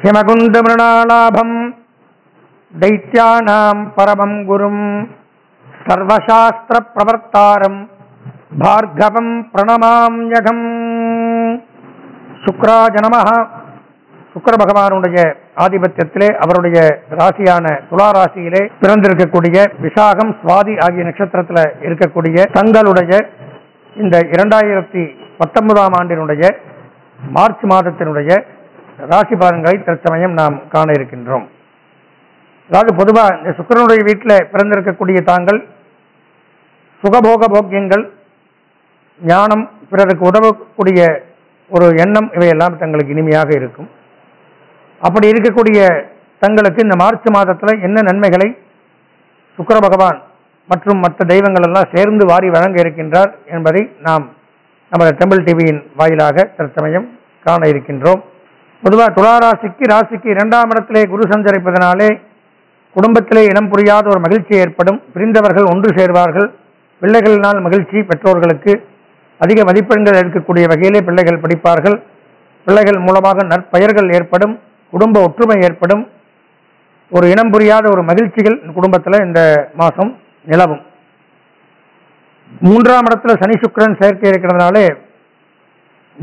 ஹிமகுந்தமிருணாலாபம் दैत्यानाम् परमं गुरुम् பிரவர்த்தாரம் பார்கவம் प्रणमाम्यघम् சுக்ராஜனமக சுக்கர பகவானுடைய ஆதிபத்தியத்திலே அவருடைய ராசியான துலா ராசியிலே பிறந்திருக்கக்கூடிய விசாகம் சுவாதி ஆகிய நட்சத்திரத்தில் இருக்கக்கூடிய தங்களுடைய இந்த இரண்டாயிரத்தி பத்தொன்பதாம் ஆண்டினுடைய மார்ச் மாதத்தினுடைய ராசி பலன்களை தற்சமயம் நாம் காண இருக்கின்றோம். அதாவது பொதுவாக இந்த சுக்கரனுடைய வீட்டில் பிறந்திருக்கக்கூடிய தாங்கள் சுகபோக போக்கியங்கள் ஞானம் பிறருக்கு உதவக்கூடிய ஒரு எண்ணம் இவையெல்லாம் தங்களுக்கு இனிமையாக இருக்கும். அப்படி இருக்கக்கூடிய தங்களுக்கு இந்த மார்ச் மாதத்தில் என்ன நன்மைகளை சுக்கர பகவான் மற்றும் மற்ற தெய்வங்கள் எல்லாம் சேர்ந்து வாரி வழங்க இருக்கின்றார் என்பதை நாம் நமது டெம்பிள் டிவியின் வாயிலாக தற்சமயம் காண இருக்கின்றோம். பொதுவாக துளாராசிக்கு ராசிக்கு இரண்டாம் இடத்திலே குரு சஞ்சரிப்பதனாலே குடும்பத்திலே இனம் புரியாத ஒரு மகிழ்ச்சி ஏற்படும். பிரிந்தவர்கள் ஒன்று சேர்வார்கள். பிள்ளைகளினால் மகிழ்ச்சி பெற்றோர்களுக்கு அதிக மதிப்பெண்கள் எடுக்கக்கூடிய வகையிலே பிள்ளைகள் படிப்பார்கள். பிள்ளைகள் மூலமாக நற்பெயர்கள் ஏற்படும். குடும்ப ஒற்றுமை ஏற்படும். ஒரு இனம் புரியாத ஒரு மகிழ்ச்சிகள் குடும்பத்தில் இந்த மாதம் நிலவும். மூன்றாம் இடத்துல சனி சுக்கிரன் சேர்க்கை இருக்கிறதுனாலே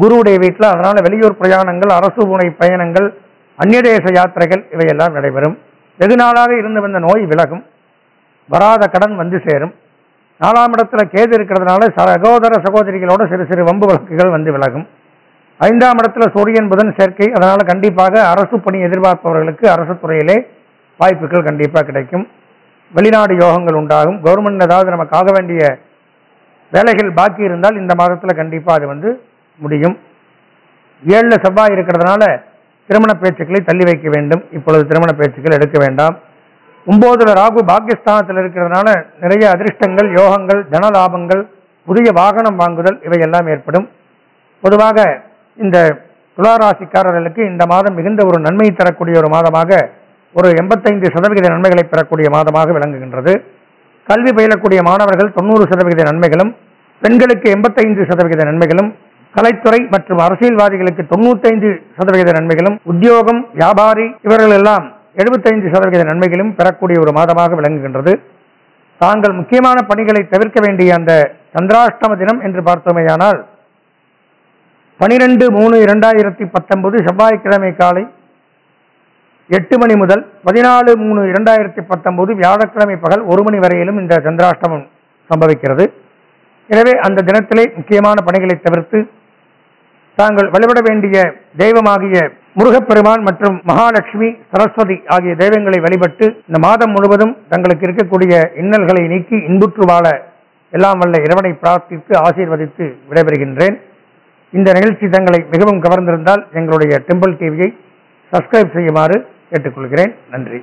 குருவுடைய வீட்டில் அதனால் வெளியூர் பிரயாணங்கள் அரசு புனை பயணங்கள் அந்நியதேச யாத்திரைகள் இவையெல்லாம் நடைபெறும். வெகு நாளாக இருந்து வந்த நோய் விலகும். வராத கடன் வந்து சேரும். நாலாம் இடத்துல கேது இருக்கிறதுனால சகோதர சகோதரிகளோட சிறு சிறு வம்பு வழக்குகள் வந்து விலகும். ஐந்தாம் இடத்துல சூரியன் புதன் சேர்க்கை அதனால் கண்டிப்பாக அரசு பணி எதிர்பார்ப்பவர்களுக்கு அரசு துறையிலே வாய்ப்புகள் கண்டிப்பாக கிடைக்கும். வெளிநாடு யோகங்கள் உண்டாகும். கவர்மெண்ட் ஏதாவது நமக்கு ஆக வேண்டிய வேலைகள் பாக்கி இருந்தால் இந்த மாதத்தில் கண்டிப்பாக அது வந்து முடியும். ஏழில் செவ்வாய் இருக்கிறதுனால திருமண பேச்சுக்களை தள்ளி வைக்க வேண்டும். இப்பொழுது திருமண பேச்சுக்கள் எடுக்க வேண்டாம். ஒன்பதுல ராகு பாக்கியஸ்தானத்தில் இருக்கிறதுனால நிறைய அதிர்ஷ்டங்கள் யோகங்கள் தன லாபங்கள் புதிய வாகனம் வாங்குதல் இவையெல்லாம் ஏற்படும். பொதுவாக இந்த துளாராசிக்காரர்களுக்கு இந்த மாதம் மிகுந்த ஒரு நன்மை தரக்கூடிய ஒரு மாதமாக ஒரு எண்பத்தைந்து சதவிகித நன்மைகளை பெறக்கூடிய மாதமாக விளங்குகின்றது. கல்வி பயிலக்கூடிய மாணவர்கள் தொண்ணூறு சதவிகித நன்மைகளும் பெண்களுக்கு எண்பத்தைந்து சதவிகித நன்மைகளும் கலைத்துறை மற்றும் அரசியல்வாதிகளுக்கு தொண்ணூத்தைந்து சதவிகித நன்மைகளும் உத்தியோகம் வியாபாரி இவர்கள் எல்லாம் எழுபத்தைந்து சதவிகித நன்மைகளும் பெறக்கூடிய ஒரு மாதமாக விளங்குகின்றது. தாங்கள் முக்கியமான பணிகளை தவிர்க்க வேண்டிய அந்த சந்திராஷ்டம தினம் என்று பார்த்தோமேயானால் பனிரெண்டு மூணு இரண்டாயிரத்தி பத்தொன்பது செவ்வாய்க்கிழமை காலை எட்டு மணி முதல் பதினாலு மூணு இரண்டாயிரத்தி பத்தொன்பது வியாழக்கிழமை பகல் ஒரு மணி வரையிலும் இந்த சந்திராஷ்டமம் சம்பவிக்கிறது. எனவே அந்த தினத்திலே முக்கியமான பணிகளை தவிர்த்து தாங்கள் வழிபட வேண்டிய தெய்வமாகிய முருகப்பெருமான் மற்றும் மகாலட்சுமி சரஸ்வதி ஆகிய தெய்வங்களை வழிபட்டு இந்த மாதம் முழுவதும் தங்களுக்கு இருக்கக்கூடிய இன்னல்களை நீக்கி இன்புற்று வாழ எல்லாம் வல்ல இறைவனை பிரார்த்தித்து ஆசீர்வதித்து விடைபெறுகின்றேன். இந்த நிகழ்ச்சி தங்களை மிகவும் கவர்ந்திருந்தால் எங்களுடைய டெம்பிள் டிவியை சப்ஸ்கிரைப் செய்யுமாறு கேட்டுக்கொள்கிறேன். நன்றி.